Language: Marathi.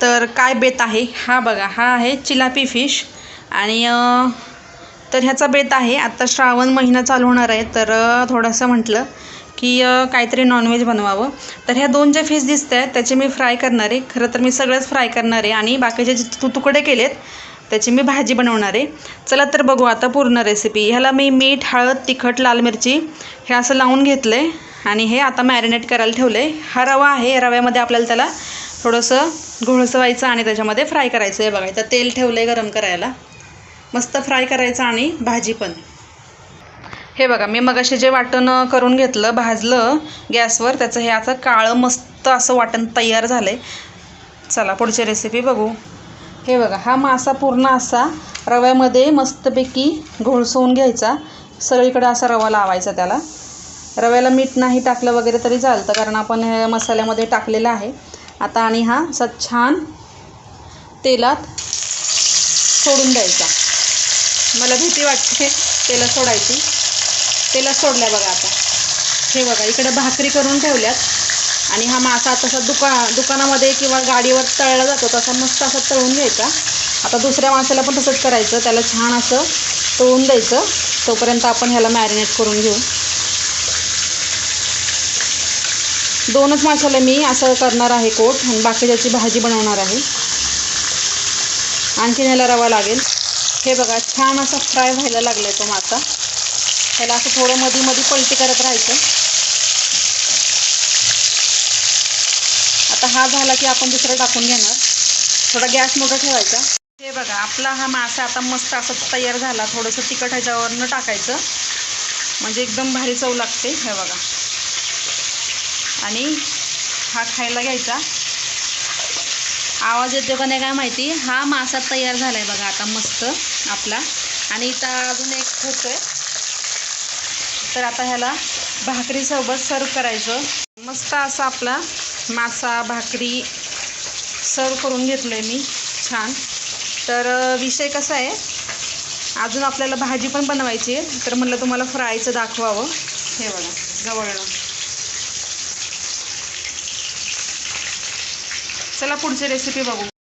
तर काय बेत आहे? हा बघा हा आहे चिलापी फिश. आणि तर ह्याचा बेत आहे. आता श्रावण महिना चालू होणार आहे तर थोडंसं म्हटलं की काहीतरी नॉनव्हेज बनवावं. तर ह्या दोन ज्या फिश दिसत आहेत त्याचे मी फ्राय करणार आहे. खरं तर मी सगळंच फ्राय करणार आहे. आणि बाकीचे जे तू तुकडे केलेत त्याची मी भाजी बनवणार आहे. चला तर बघू आता पूर्ण रेसिपी ह्याला मी मीठ हळद तिखट लाल मिरची हे असं लावून घेतलं आहे आणि हे आता मॅरिनेट करायला ठेवलं आहे हा रवा आहे. रव्यामध्ये आपल्याला त्याला थोडंसं घोळसवायचं आणि त्याच्यामध्ये फ्राय करायचं. आहे बघा इथं तेल ठेवलं आहे गरम करायला. मस्त फ्राय करायचं आणि भाजी पण. हे बघा मी मगाशी जे वाटण करून घेतलं भाजलं गॅसवर त्याचं हे असं काळं मस्त असं वाटण तयार झालं आहे चला पुढची रेसिपी बघू. हे बघा हा मासा पूर्ण असा रव्यामध्ये मस्तपैकी घोळसवून घ्यायचा. सगळीकडे असा रवा लावायचा त्याला. रव्याला मीठ नाही टाकलं वगैरे तरी चालतं कारण आपण हे मसाल्यामध्ये टाकलेलं आहे. आता आणि हा असा छान तेलात सोडून द्यायचा. मला भीती वाटते तेलात सोडायची. तेलात सोडल्या बघा आता. हे बघा इकडे भाकरी करून ठेवल्यात. आणि हा मासा तसा दुका दुकानामध्ये किंवा गाडीवर तळला जातो तसा मस्त असा तळून घ्यायचा. आता दुसऱ्या माणसाला पण तसंच करायचं. त्याला छान असं तळून द्यायचं. तोपर्यंत आपण ह्याला मॅरिनेट करून घेऊ. दोनच माशाला मी असं करणार आहे कोट आणि बाकीच्याची भाजी बनवणार आहे. आणखीन ह्याला रवा लागेल. हे बघा छान असा फ्राय व्हायला लागला तो मासा. ह्याला असं थोडं मधी मधी पलटी करत राहायचं. आता हा झाला की आपण दुसरं टाकून घेणार. थोडा गॅस मोठा ठेवायचा. हे बघा आपला हा मासा आता मस्त असा तयार झाला. थोडंसं तिखट ह्याच्यावरनं टाकायचं. म्हणजे एकदम भारी चव लागते. हे बघा. आणि हा खायला घ्यायचा. आवाज येतो का नाही काय माहिती? हा मासा तयार झाला आहे बघा आता मस्त आपला. आणि इथं अजून एक होतो आहे तर आता ह्याला भाकरीसोबत सर्व करायचं. मस्त असा आपला मासा भाकरी सर्व करून घेतलं आहे मी. छान. तर विषय कसा आहे? अजून आपल्याला भाजी पण बनवायची आहे. तर म्हटलं तुम्हाला फ्रायचं दाखवावं. हे बघा जवळनं चला पुढची रेसिपी बघू.